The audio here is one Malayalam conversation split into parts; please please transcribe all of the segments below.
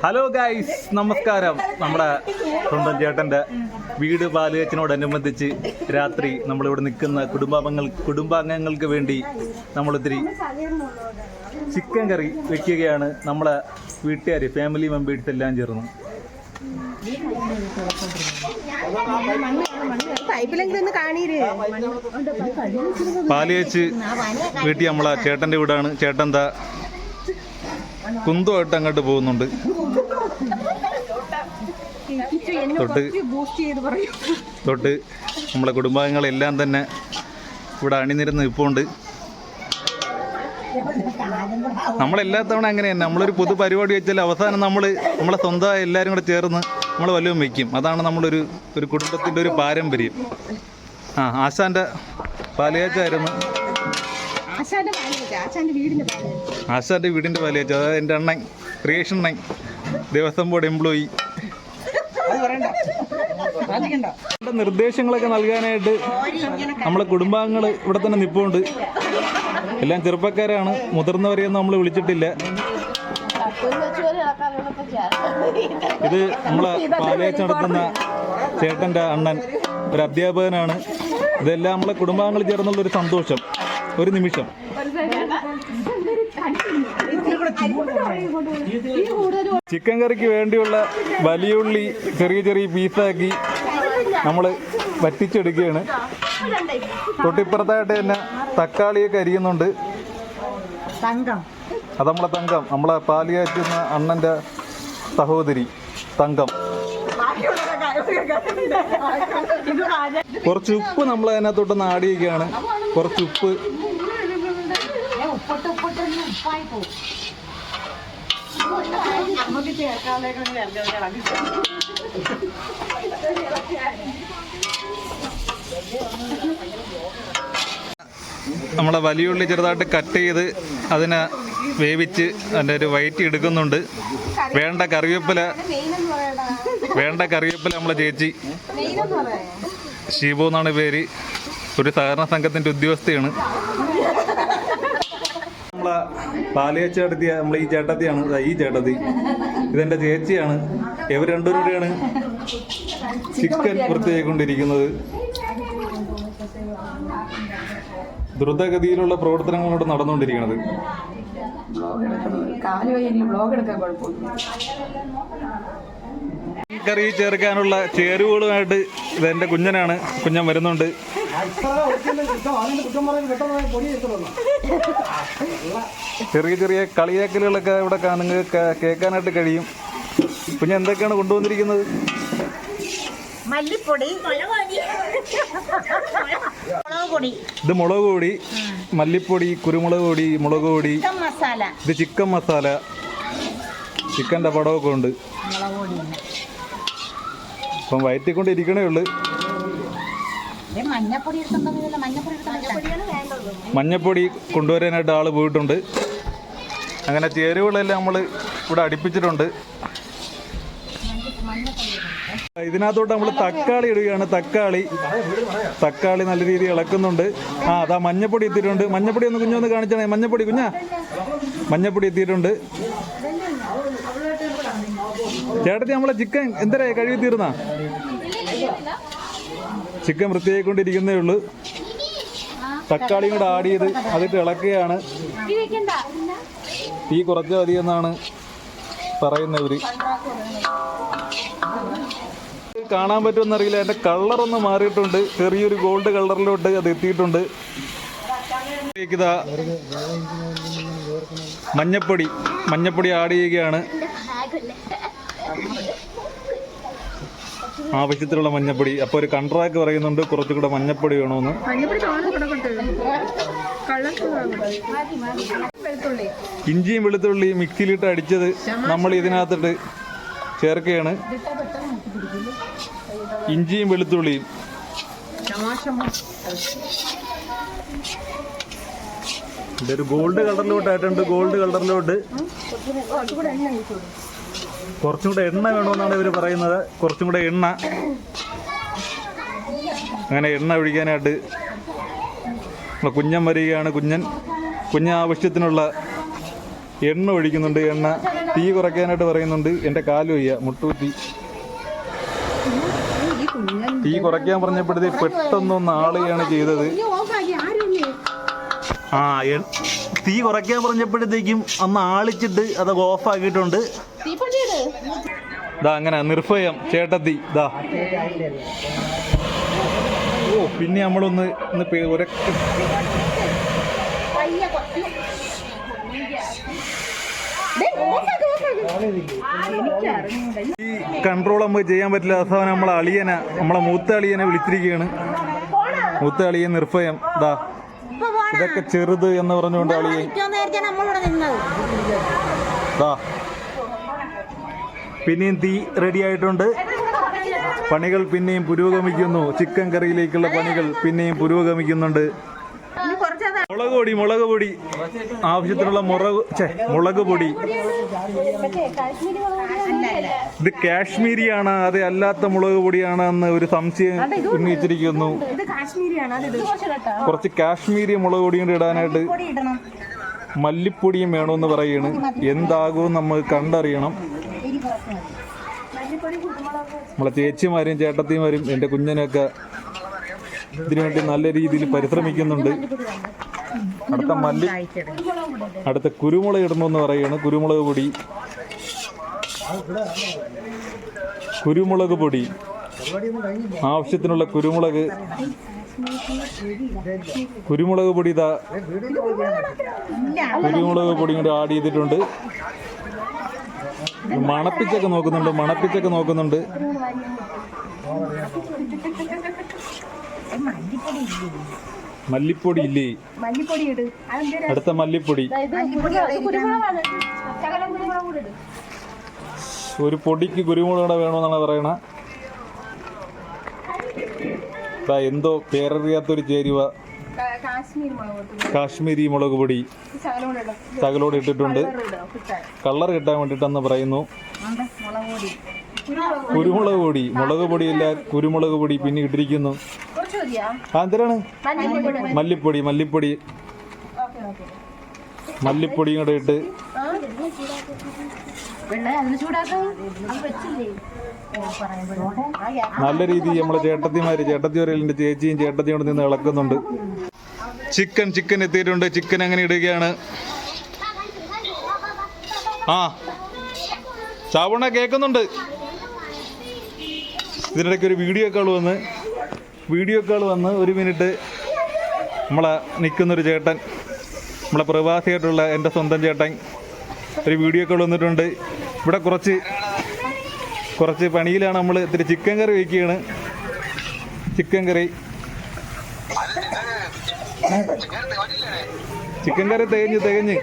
ഹലോ ഗൈസ് നമസ്കാരം. നമ്മുടെ സ്വന്തം ചേട്ടന്റെ വീട് ബാലുകച്ചനോടനുബന്ധിച്ച് രാത്രി നമ്മളിവിടെ നിൽക്കുന്ന കുടുംബാംഗങ്ങൾ കുടുംബാംഗങ്ങൾക്ക് വേണ്ടി നമ്മളിത്തിരി ചിക്കൻ കറി വെക്കുകയാണ് നമ്മളെ വീട്ടുകാർ ഫാമിലി മെമ്പേഴ്സ് എല്ലാം ചേർന്ന്. പൈപ്പിലെങ്കിലും ഒന്ന് പാൽ വെച്ച് വീട്ടിൽ നമ്മളെ ചേട്ടന്റെ വീടാണ്. ചേട്ടൻ എന്താ കുന്തമായിട്ട് അങ്ങോട്ട് പോകുന്നുണ്ട്. തൊട്ട് തൊട്ട് നമ്മളെ കുടുംബാംഗങ്ങളെല്ലാം തന്നെ ഇവിടെ അണിനിരുന്ന് നിൽപ്പുണ്ട് നമ്മളെല്ലാ തവണ അങ്ങനെയാണ് നമ്മളൊരു പൊതു പരിപാടി വെച്ചാൽ അവസാനം നമ്മൾ നമ്മളെ സ്വന്തമായി എല്ലാവരും കൂടെ ചേർന്ന് നമ്മൾ വല്ലതും വെക്കും. അതാണ് നമ്മളൊരു ഒരു കുടുംബത്തിന്റെ ഒരു പാരമ്പര്യം. ആ ആശാന്റെ പാലയാച്ചായിരുന്നു ആശാന്റെ വീടിന്റെ പാലയാച്ച അതായത് എന്റെ അണ്ണൻ ക്രിയേഷൻ അണ്ണൻ ദേവസ്വം ബോർഡ് എംപ്ലോയി. നിർദ്ദേശങ്ങളൊക്കെ നൽകാനായിട്ട് നമ്മളെ കുടുംബാംഗങ്ങൾ ഇവിടെ തന്നെ നിപ്പുണ്ട്. എല്ലാം ചെറുപ്പക്കാരാണ്. മുതിർന്നവരെയൊന്നും നമ്മൾ വിളിച്ചിട്ടില്ല. ഇത് നമ്മളെ പാലയച്ച് നടത്തുന്ന ചേട്ടന്റെ അണ്ണൻ. ഒരു അധ്യാപകനാണ്. ഇതെല്ലാം നമ്മളെ കുടുംബാംഗങ്ങൾ ചേർന്നുള്ള ഒരു സന്തോഷം. ഒരു നിമിഷം. ചിക്കൻ കറിക്ക് വേണ്ടിയുള്ള വലിയുള്ളി ചെറിയ ചെറിയ പീസാക്കി നമ്മൾ വറ്റിച്ചെടുക്കുകയാണ്. തൊട്ടിപ്പുറത്തായിട്ട് തന്നെ തക്കാളിയൊക്കെ അരിയുന്നുണ്ട്. അത് നമ്മളെ തങ്കം. നമ്മളെ പാലിയാറ്റുന്ന അണ്ണന്റെ സഹോദരി തങ്കം. കുറച്ച് ഉപ്പ് നമ്മൾ അതിനകത്തോട്ട് നാടിയൊക്കെയാണ് കുറച്ച് ഉപ്പ്. നമുക്ക് നമ്മളെ വലിയുള്ളി ചെറുതായിട്ട് കട്ട് ചെയ്ത് അതിനെ വേവിച്ച് അതിന്റെ ഒരു വയറ്റി എടുക്കുന്നുണ്ട്. വേണ്ട കറിവേപ്പില വേണ്ട കറിവേപ്പില നമ്മളെ ചേച്ചി. ഷീബു എന്നാണ് പേര്. ഒരു സഹകരണ സംഘത്തിന്റെ ഉദ്യോഗസ്ഥയാണ്. നമ്മളെ പാലിയച്ച നടത്തിയ നമ്മളെ ഈ ചേട്ടത്തിയാണ്. ഈ ചേട്ടത്തി. ഇതെന്റെ ചേച്ചിയാണ്. ഇവർ രണ്ടുപേരുടെയാണ് ചിക്കൻ വൃത്തിയായിക്കൊണ്ടിരിക്കുന്നത്. ദ്രുതഗതിയിലുള്ള പ്രവർത്തനങ്ങളോട് നടന്നുകൊണ്ടിരിക്കുന്നത് കറി ചേർക്കാനുള്ള ചേരുവകളുമായിട്ട് ഇതെന്റെ കുഞ്ഞനാണ്. കുഞ്ഞൻ വരുന്നുണ്ട്. ചെറിയ ചെറിയ കളിയാക്കലുകളൊക്കെ ഇവിടെ കാണുക കേൾക്കാനായിട്ട് കഴിയും. കുഞ്ഞൻ എന്തൊക്കെയാണ് കൊണ്ടുവന്നിരിക്കുന്നത്? മല്ലിപ്പൊടി. ഇത് മുളക് പൊടി മല്ലിപ്പൊടി കുരുമുളക് പൊടി മുളക് പൊടി മസാല. ഇത് ചിക്കൻ മസാല. ചിക്കന്റെ പടമൊക്കെ ഉണ്ട്. അപ്പം വയറ്റിക്കൊണ്ട് വയറ്റിക്കൊണ്ടിരിക്കണേ ഉള്ളു. മഞ്ഞപ്പൊടി കൊണ്ടുവരാനായിട്ട് ആൾ പോയിട്ടുണ്ട്. അങ്ങനെ ചേരുവകളെല്ലാം നമ്മൾ ഇവിടെ അടുപ്പിച്ചിട്ടുണ്ട്. ഇതിനകത്തോട്ട് നമ്മൾ തക്കാളി ഇടുകയാണ്. തക്കാളി. തക്കാളി നല്ല രീതിയിൽ ഇളക്കുന്നുണ്ട്. ആ അതാ മഞ്ഞപ്പൊടി എത്തിയിട്ടുണ്ട് മഞ്ഞപ്പൊടി ഒന്ന് കുഞ്ഞൊന്ന് കാണിച്ചാണേ. മഞ്ഞപ്പൊടി കുഞ്ഞാ. മഞ്ഞപ്പൊടി എത്തിയിട്ടുണ്ട് ചേട്ടത്തി നമ്മളെ ചിക്കൻ എന്തരാ? കഴുകി തീർന്നാ? ചിക്കൻ വൃത്തിയായിക്കൊണ്ടിരിക്കുന്നേ ഉള്ളൂ. തക്കാളിയും കൂടെ ആഡ് ചെയ്ത് അതിട്ട് ഇളക്കുകയാണ്. തീ കുറച്ച് മതി എന്നാണ് പറയുന്നവര്. കാണാൻ പറ്റുമെന്നറിയില്ല. കളർ ഒന്ന് മാറിയിട്ടുണ്ട്. ചെറിയൊരു ഗോൾഡ് കളറിലോട്ട് അത് എത്തിയിട്ടുണ്ട്. മഞ്ഞപ്പൊടി. മഞ്ഞപ്പൊടി ആഡ് ചെയ്യുകയാണ്. ആവശ്യത്തിലുള്ള മഞ്ഞപ്പൊടി. അപ്പോൾ ഒരു കൺട്രാക്ട് പറയുന്നുണ്ട്. കുറച്ചുകൂടെ മഞ്ഞപ്പൊടി വേണമെന്ന് ഇഞ്ചിയും വെളുത്തുള്ളിയും മിക്സിയിലിട്ട് അടിച്ചത് നമ്മൾ ഇതിനകത്തിട്ട് ചേർക്കുകയാണ് ഇഞ്ചിയും വെളുത്തുള്ളിയും. ഇതൊരു ഗോൾഡ് കളറിലോട്ട് ആയിട്ടുണ്ട് ഗോൾഡ് കളറിലോട്ട് കുറച്ചും കൂടെ എണ്ണ വേണമെന്നാണ് ഇവർ പറയുന്നത്. കുറച്ചും കൂടെ എണ്ണ. അങ്ങനെ എണ്ണ ഒഴിക്കാനായിട്ട് കുഞ്ഞൻ വരികയാണ് കുഞ്ഞൻ. കുഞ്ഞ ആവശ്യത്തിനുള്ള എണ്ണ ഒഴിക്കുന്നുണ്ട് എണ്ണ. തീ കുറയ്ക്കാനായിട്ട് പറയുന്നുണ്ട്. എന്റെ കാലു വയ്യ. മുട്ടൂറ്റി തീ കുറയ്ക്കാൻ പറഞ്ഞപ്പോഴത്തേ പെട്ടെന്നൊന്ന് ആളുകയാണ് ചെയ്തത്. ആ തീ കുറയ്ക്കാൻ പറഞ്ഞപ്പോഴത്തേക്കും അന്ന് ആളിച്ചിട്ട് അത് ഓഫ് ആക്കിയിട്ടുണ്ട്. ഇതാ അങ്ങനെ നിർഭയം ചേട്ടത്തി. ഇതാ ഓ പിന്നെ നമ്മളൊന്ന് ഒന്ന് പേ- ഒരൊക്കെ ഈ കൺട്രോൾ നമുക്ക് ചെയ്യാൻ പറ്റില്ല. അവസാനം നമ്മളെ അളിയനെ നമ്മളെ മൂത്ത അളിയനെ വിളിച്ചിരിക്കുകയാണ്. മൂത്ത അളിയൻ നിർഭയം. ഇതാ ഇതൊക്കെ ചെറുത് എന്ന് പറഞ്ഞുകൊണ്ട് അളിയൻ. പിന്നെയും തീ റെഡി ആയിട്ടുണ്ട്. പണികൾ പിന്നെയും പുരോഗമിക്കുന്നു. ചിക്കൻ കറിയിലേക്കുള്ള പണികൾ പിന്നെയും പുരോഗമിക്കുന്നുണ്ട്. മുളക് പൊടി മുളക് പൊടി. ആവശ്യത്തിനുള്ള മുളക് ചേ മുളക് പൊടി. ഇത് കാശ്മീരിയാണ് അത് അല്ലാത്ത മുളക് പൊടിയാണ് എന്ന് ഒരു സംശയം ഉന്നയിച്ചിരിക്കുന്നു. കുറച്ച് കാശ്മീരി മുളക് പൊടി കൊണ്ട് ഇടാനായിട്ട് മല്ലിപ്പൊടിയും വേണമെന്ന് പറയാണ്. എന്താകും നമ്മൾ കണ്ടറിയണം. നമ്മളെ ചേച്ചിമാരും ചേട്ടത്തിമാരും എന്റെ കുഞ്ഞനൊക്കെ ഇതിനുവേണ്ടി നല്ല രീതിയിൽ പരിശ്രമിക്കുന്നുണ്ട്. അടുത്ത മല്ലി അടുത്ത കുരുമുളക് ഇടണമെന്ന് പറയുകയാണ് കുരുമുളക് പൊടി. കുരുമുളക് പൊടി. ആവശ്യത്തിനുള്ള കുരുമുളക്. കുരുമുളക് പൊടി ഇതാ. കുരുമുളക് പൊടി കൂടെ ആഡ് ചെയ്തിട്ടുണ്ട്. മണപ്പിച്ചൊക്കെ നോക്കുന്നുണ്ട് മണപ്പിച്ചൊക്കെ നോക്കുന്നുണ്ട്. മല്ലിപ്പൊടി ഇല്ലേ? മല്ലിപ്പൊടി ഇട്. അടുത്ത മല്ലിപ്പൊടി. ഒരു പൊടിക്ക് കുരുമുളക് കൂടെ വേണമെന്നാണ് പറയണ. എന്തോ പേരറിയാത്തൊരു ചേരുവ. കാശ്മീരി മുളക് പൊടി. ശകലോടെ ഇടാം ശകലോട് ഇട്ടിട്ടുണ്ട്. കളർ കിട്ടാൻ. വേണ്ടിയിട്ടെന്ന് പറയുന്നു. കുരുമുളക് പൊടി. മുളക് പൊടിയില്ല കുരുമുളക് പൊടി പിന്നെ ഇട്ടിരിക്കുന്നു. എന്തിനാണ് മല്ലിപ്പൊടി മല്ലിപ്പൊടി. മല്ലിപ്പൊടി ഇങ്ങോട്ട് ഓക്കെ മല്ലിപ്പൊടിയും കൂടെ ഇട്ട് നല്ല രീതിയിൽ നമ്മളെ ചേട്ടത്തിമാര് ചേട്ടത്തി വരലിന്റെ ചേച്ചിയും ചേട്ടത്തിയും കൂടെ നിന്ന് ഇളക്കുന്നുണ്ട്. ചിക്കൻ ചിക്കൻ എത്തിയിട്ടുണ്ട്. ചിക്കൻ അങ്ങനെ ഇടുകയാണ്. ആ. ചാവണ കേക്കുന്നുണ്ട് ഇതിനിടയ്ക്ക് ഒരു വീഡിയോ കോൾ വന്ന്. വീഡിയോ കോൾ വന്ന് ഒരു മിനിറ്റ് നമ്മളെ നിൽക്കുന്നൊരു ചേട്ടൻ നമ്മളെ പ്രവാസിയായിട്ടുള്ള എന്റെ സ്വന്തം ചേട്ടൻ ഒരു വീഡിയോ കോൾ വന്നിട്ടുണ്ട്. ഇവിടെ കുറച്ച് കുറച്ച് പണിയിലാണ് നമ്മൾ ഇത്തിരി ചിക്കൻ കറി വയ്ക്കുകയാണ് ചിക്കൻ കറി. ചിക്കൻ കറി തികഞ്ഞ് തികഞ്ഞ്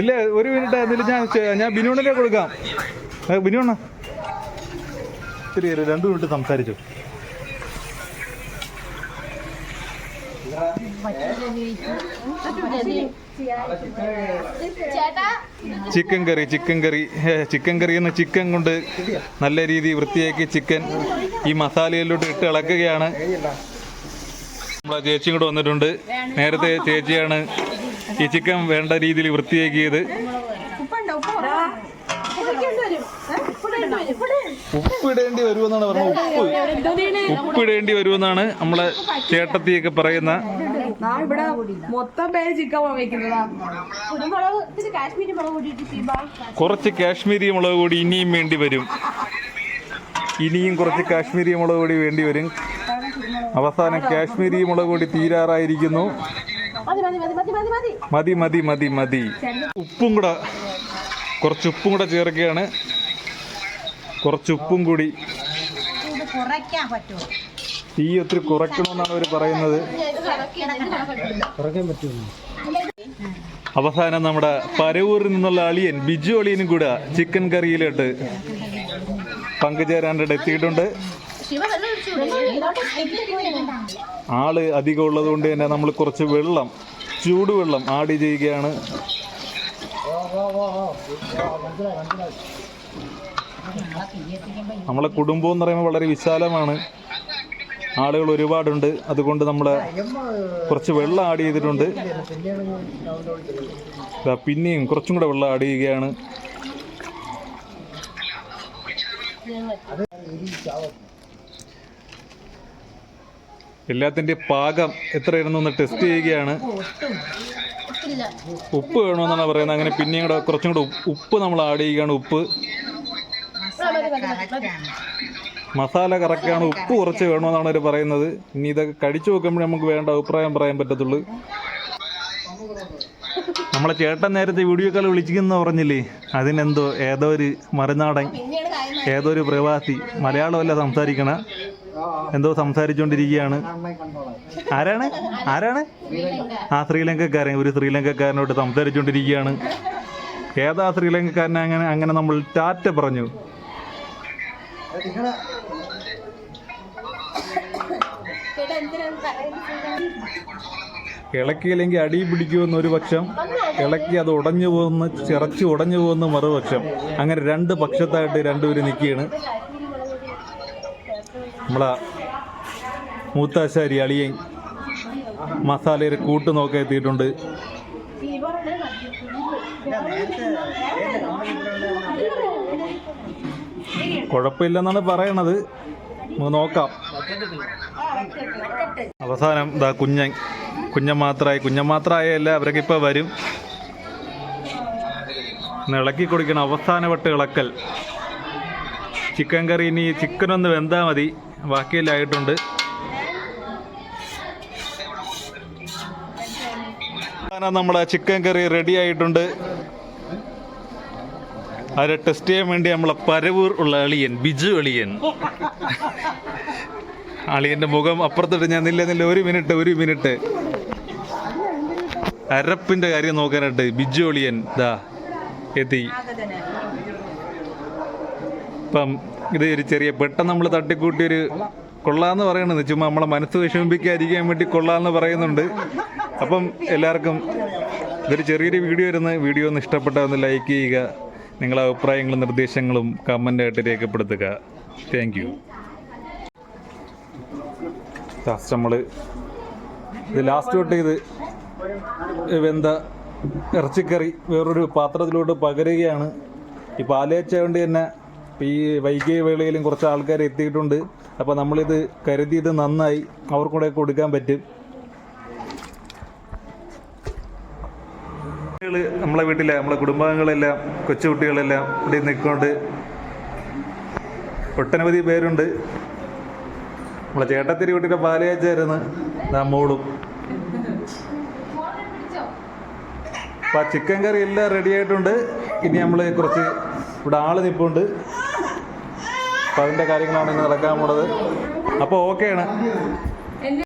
ഇല്ല ഒരു മിനിറ്റ് അതിൽ ഞാൻ ഞാൻ ബിനോണിനെ കൊടുക്കാം. ഏ, ബിനോണ്ണ രണ്ടു മിനിറ്റ് സംസാരിച്ചു. Chicken curry chicken curry. Chicken curry എന്ന ചിക്കൻ കൊണ്ട് നല്ല രീതി വൃത്തിയാക്കി ചിക്കൻ ഈ മസാലയിലോട്ട് ഇട്ട് ഇളക്കുകയാണ്. നമ്മളെ ചേച്ചിയും കൂടെ വന്നിട്ടുണ്ട്. നേരത്തെ ചേച്ചിയാണ് ഈ ചിക്കൻ വേണ്ട രീതിയിൽ വൃത്തിയാക്കിയത്. ഉപ്പിടേണ്ടി. വരുമെന്നാണ് പറഞ്ഞത്. ഉപ്പ്. ഉപ്പിടേണ്ടി വരുമെന്നാണ് നമ്മളെ ചേട്ടത്തിയൊക്കെ പറയുന്ന മൊത്തം പേര് കുറച്ച് കാശ്മീരി മുളക് കൂടി ഇനിയും വേണ്ടി വരും. ഇനിയും കുറച്ച് കാശ്മീരി മുളക് കൂടി വേണ്ടി വരും. അവസാനം കാശ്മീരി മുളക് കൂടി തീരാറായിരിക്കുന്നു. മതി മതി മതി മതി. ഉപ്പും കൂടെ കുറച്ച് ഉപ്പും കൂടെ ചേർക്കുകയാണ്. കുറച്ച് ഉപ്പും കൂടി. തീ ഒത്തിരി കുറയ്ക്കണമെന്നാണ് അവർ പറയുന്നത്. അവസാനം നമ്മുടെ പരവൂരിൽ നിന്നുള്ള അളിയൻ ബിജു അളിയനും കൂടെ ചിക്കൻ കറിയിലിട്ട് പങ്കുചേരാനായിട്ട് എത്തിയിട്ടുണ്ട്. ആൾ അധികം ഉള്ളത് കൊണ്ട് തന്നെ നമ്മൾ കുറച്ച് വെള്ളം ചൂടുവെള്ളം ആഡ് ചെയ്യുകയാണ്. നമ്മളെ കുടുംബം എന്ന് പറയുമ്പോൾ വളരെ വിശാലമാണ്. ആളുകൾ ഒരുപാടുണ്ട്. അതുകൊണ്ട് നമ്മൾ കുറച്ച് വെള്ളം ആഡ് ചെയ്തിട്ടുണ്ട്. പിന്നെയും കുറച്ചും കൂടെ വെള്ളം ആഡ് ചെയ്യുകയാണ്. എല്ലാത്തിന്റെ പാകം എത്രയായിരുന്നു ഒന്ന് ടെസ്റ്റ് ചെയ്യുകയാണ്. ഉപ്പ് വേണമെന്നാണ് പറയുന്നത്. അങ്ങനെ പിന്നെയും കൂടെ കുറച്ചും കൂടെ ഉപ്പ് നമ്മൾ ആഡ് ചെയ്യുകയാണ് ഉപ്പ്. മസാല കറക്റ്റാണ്. ഉപ്പ് കുറച്ച് വേണമെന്നാണ് അവർ പറയുന്നത്. ഇനി ഇതൊക്കെ കഴിച്ചു നോക്കുമ്പോൾ നമുക്ക് വേണ്ട അഭിപ്രായം പറയാൻ പറ്റത്തുള്ളൂ. നമ്മളെ ചേട്ടൻ നേരത്തെ വീഡിയോ കാൾ വിളിച്ചിരിക്കുന്ന പറഞ്ഞില്ലേ? അതിനെന്തോ ഏതോ ഒരു മറുനാടൻ ഏതോ ഒരു പ്രവാസി മലയാളമല്ല സംസാരിക്കണ. എന്തോ സംസാരിച്ചുകൊണ്ടിരിക്കുകയാണ് ആരാണ്? ആരാണ്? ആ ശ്രീലങ്കക്കാരൻ ഒരു ശ്രീലങ്കക്കാരനോട് സംസാരിച്ചുകൊണ്ടിരിക്കുകയാണ് ഏതാ ശ്രീലങ്കക്കാരനെ അങ്ങനെ അങ്ങനെ നമ്മൾ ടാറ്റ പറഞ്ഞു. ഇളക്കിയില്ലെങ്കിൽ അടി പിടിക്കുമെന്ന് ഒരു പക്ഷം ഇളക്കി അത് ഉടഞ്ഞു പോകുന്ന ചിറച്ച് ഉടഞ്ഞു പോകുന്ന മറുപക്ഷം. അങ്ങനെ രണ്ട് പക്ഷത്തായിട്ട് രണ്ടുപേര് നിൽക്കുകയാണ്. നമ്മളെ മൂത്താശാരി അളിയൻ മസാലയുടെ കൂട്ട് നോക്കി എത്തിയിട്ടുണ്ട്. കുഴപ്പമില്ലെന്നാണ് പറയണത്. നമുക്ക് നോക്കാം. അവസാനം ഇതാ കുഞ്ഞൻ കുഞ്ഞൻ മാത്രമായി കുഞ്ഞൻ മാത്രമായല്ല അവരൊക്കെ ഇപ്പോൾ വരും. ഇളക്കി കൊടുക്കണം. അവസാനവട്ട് ഇളക്കൽ. ചിക്കൻ കറി ഇനി ചിക്കൻ ഒന്ന് വെന്താൽ മതി. ബാക്കിയെല്ലാം അവസാനം നമ്മുടെ ചിക്കൻ കറി റെഡി ആയിട്ടുണ്ട്. അവരെ ടെസ്റ്റ് ചെയ്യാൻ വേണ്ടി നമ്മളെ പരവൂർ ഉള്ള അളിയൻ ബിജു അളിയൻ. അളിയന്റെ മുഖം അപ്പുറത്തിട്ട് ഞാൻ നില്ല നില്ല ഒരു മിനിറ്റ് ഒരു മിനിറ്റ്. അരപ്പിന്റെ കാര്യം നോക്കാനായിട്ട് ബിജു അളിയൻ ദാ എത്തി. ഇപ്പം ഇത് ഒരു ചെറിയ പെട്ടെന്ന് നമ്മൾ തട്ടിക്കൂട്ടി ഒരു കൊള്ളാന്ന് പറയണത് ചുമ്മാ നമ്മളെ മനസ്സ് വിഷമിപ്പിക്കാതിരിക്കാൻ വേണ്ടി കൊള്ളാന്ന് പറയുന്നുണ്ട്. അപ്പം എല്ലാവർക്കും ഇതൊരു ചെറിയൊരു വീഡിയോ വരുന്ന വീഡിയോ ഒന്ന് ഇഷ്ടപ്പെട്ടാൽ ഒന്ന് ലൈക്ക് ചെയ്യുക. നിങ്ങളെ അഭിപ്രായങ്ങളും നിർദ്ദേശങ്ങളും കമന്റായിട്ട് രേഖപ്പെടുത്തുക. താങ്ക് യു നമ്മൾ ഇത് ലാസ്റ്റ് തൊട്ട് ഇത് വെന്ത ഇറച്ചിക്കറി വേറൊരു പാത്രത്തിലോട്ട് പകരുകയാണ്. ഈ പാലേച്ച കൊണ്ട് തന്നെ ഈ വൈകിയ വേളയിലും കുറച്ച് ആൾക്കാർ എത്തിയിട്ടുണ്ട്. അപ്പോൾ നമ്മളിത് കരുതിയത് നന്നായി. അവർക്കൂടെ കൊടുക്കാൻ പറ്റും. കുട്ടികൾ നമ്മളെ വീട്ടിലെ നമ്മളെ കുടുംബാംഗങ്ങളെല്ലാം കൊച്ചുകുട്ടികളെല്ലാം ഇവിടെ നിൽക്കൊണ്ട് ഒട്ടനവധി പേരുണ്ട്. നമ്മളെ ചേട്ടത്തിരി കുട്ടിയുടെ പാലയച്ചായിരുന്നു നാം മോളും. അപ്പം ആ ചിക്കൻ കറി എല്ലാം റെഡി ആയിട്ടുണ്ട്. ഇനി നമ്മൾ കുറച്ച് ഇവിടെ ആൾ നിൽപ്പുണ്ട് അപ്പം അതിന്റെ കാര്യങ്ങളാണ് ഇന്ന് നടക്കാൻ പോണത്. അപ്പോൾ ഓക്കെയാണ്